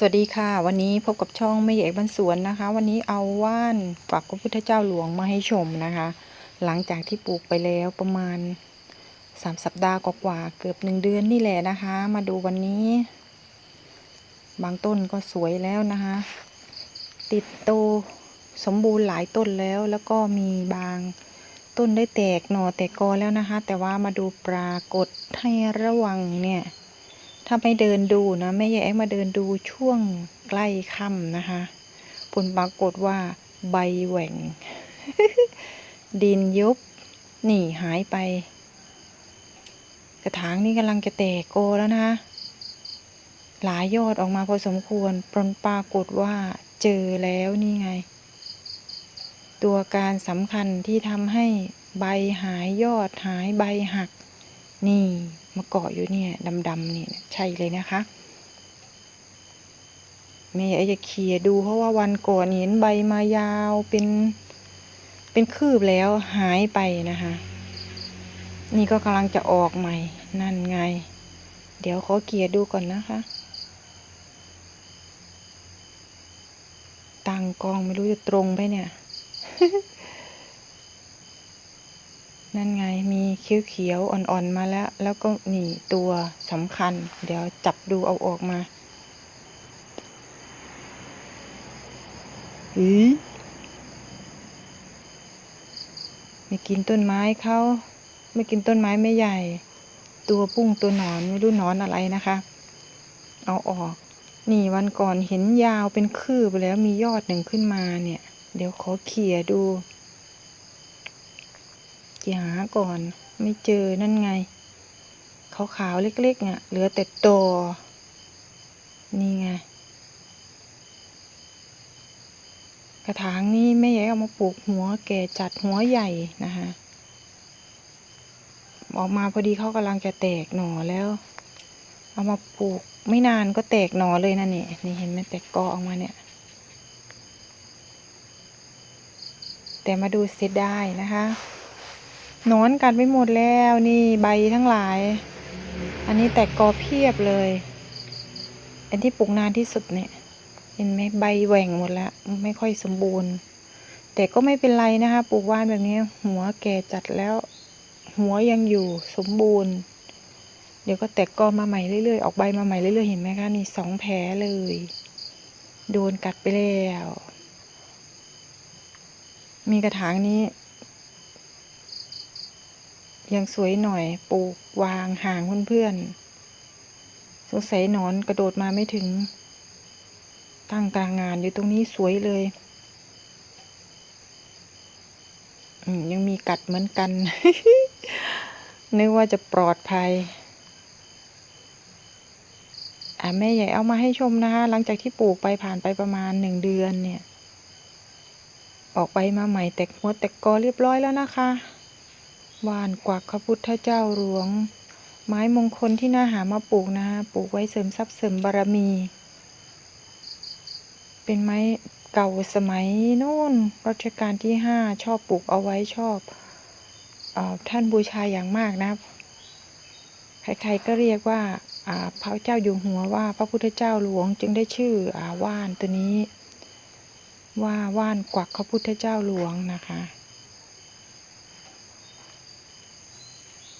สวัสดีค่ะ วันนี้พบกับช่องไม่ใหญ่บ้านสวนนะคะ วันนี้เอาว่านฝากพระพุทธเจ้าหลวงมาให้ชมนะคะ หลังจากที่ปลูกไปแล้วประมาณสามสัปดาห์กว่าๆเกือบหนึ่งเดือนนี่แหละนะคะ มาดูวันนี้ บางต้นก็สวยแล้วนะคะ ติดโตสมบูรณ์หลายต้นแล้วแล้วก็มีบางต้นได้แตกหน่อแตกกอแล้วนะคะ แต่ว่ามาดูปรากฏให้ระวังเนี่ย ถ้าไม่เดินดูนะแม่แย่มาเดินดูช่วงใกล้ค่ำนะคะผลปรากฏว่าใบแหว่ง ดินยุบหนีหายไป กระถางนี่กำลังจะแตกโกแล้วนะคะหลายยอดออกมาพอสมควรผลปรากฏว่าเจอแล้วนี่ไง ตัวการสำคัญที่ทำให้ใบหายยอดหายใบหัก นี่มาเกาะอยู่เนี่ยดำๆเนี่ยใช่เลยนะคะแม่อยากจะเคียดูเพราะว่าวันก่อนเห็นใบมายาวเป็น เป็นคืบแล้วหายไปนะคะ นี่ก็กำลังจะออกใหม่ นั่นไง เดี๋ยวขอเกียดูก่อนนะคะ ตั้งกองไม่รู้จะตรงไปเนี่ย นั่นไงมีเขียวๆอ่อนๆมาแล้ว แล้วก็นี่ตัวสำคัญ เดี๋ยวจับดูเอาออกมาหืยไม่กินต้นไม้เขาไม่กินต้นไม้ไม่ใหญ่ ตัวปุ้งตัวหนอนไม่รู้หนอนอะไรนะคะ เอาออก นี่วันก่อนเห็นยาวเป็นคืบแล้วมียอดหนึ่งขึ้นมาเนี่ย เดี๋ยวขอเขี่ยดู หาก่อน ไม่เจอนั่นไง ขาวๆเล็กๆเนี่ยเหลือแต่ตอนี่ไง กระถางนี้ไม่ใหญ่เอามาปลูกหัวแก่จัดหัวใหญ่นะคะออกมาพอดีเขากำลังจะแตกหน่อแล้ว เอามาปลูกไม่นานก็แตกหน่อเลยนะเนี่ยนี่เห็นไหมแตกกอออกมาเนี่ย แต่มาดูเสียดายนะคะ นอนกัดไปหมดแล้วนี่ใบทั้งหลาย อันนี้แตกกอเพียบเลย อันที่ปลูกนานที่สุดเนี่ย เห็นไหมใบแหว่งหมดแล้ว ไม่ค่อยสมบูรณ์ แต่ก็ไม่เป็นไรนะคะปลูกว่านแบบนี้ หัวแก่จัดแล้ว หัวยังอยู่สมบูรณ์ เดี๋ยวก็แตกกอมาใหม่เรื่อยๆ ออกใบมาใหม่เรื่อยๆ เห็นไหมคะนี่สองแผลเลย โดนกัดไปแล้ว มีกระถางนี้ ยังสวยหน่อยปลูกวางห่างเพื่อนๆสงสัยนอนกระโดดมาไม่ถึง ตั้งกลางงานอยู่ตรงนี้สวยเลยยังมีกัดเหมือนกัน นึกว่าจะปลอดภัย อะแม่ใหญ่เอามาให้ชมนะคะ หลังจากที่ปลูกไปผ่านไปประมาณหนึ่งเดือนเนี่ย ออกไปมาใหม่แตกหัวแตกกอเรียบร้อยแล้วนะคะ ว่านกวักพระพุทธเจ้าหลวง ไม้มงคลที่น่าหามาปลูกนะฮะปลูกไว้เสริมทรัพย์เสริมบารมี เป็นไม้เก่าสมัยโน่นรัชกาลที่ห้าชอบปลูกเอาไว้ชอบอท่านบูชาอย่างมากนะใครๆก็เรียกว่าพระเจ้าอยู่หัวว่าพระพุทธเจ้าหลวงจึงได้ชื่ออว่านตัวนี้ ว่าว่านกวักพระพุทธเจ้าหลวงนะคะ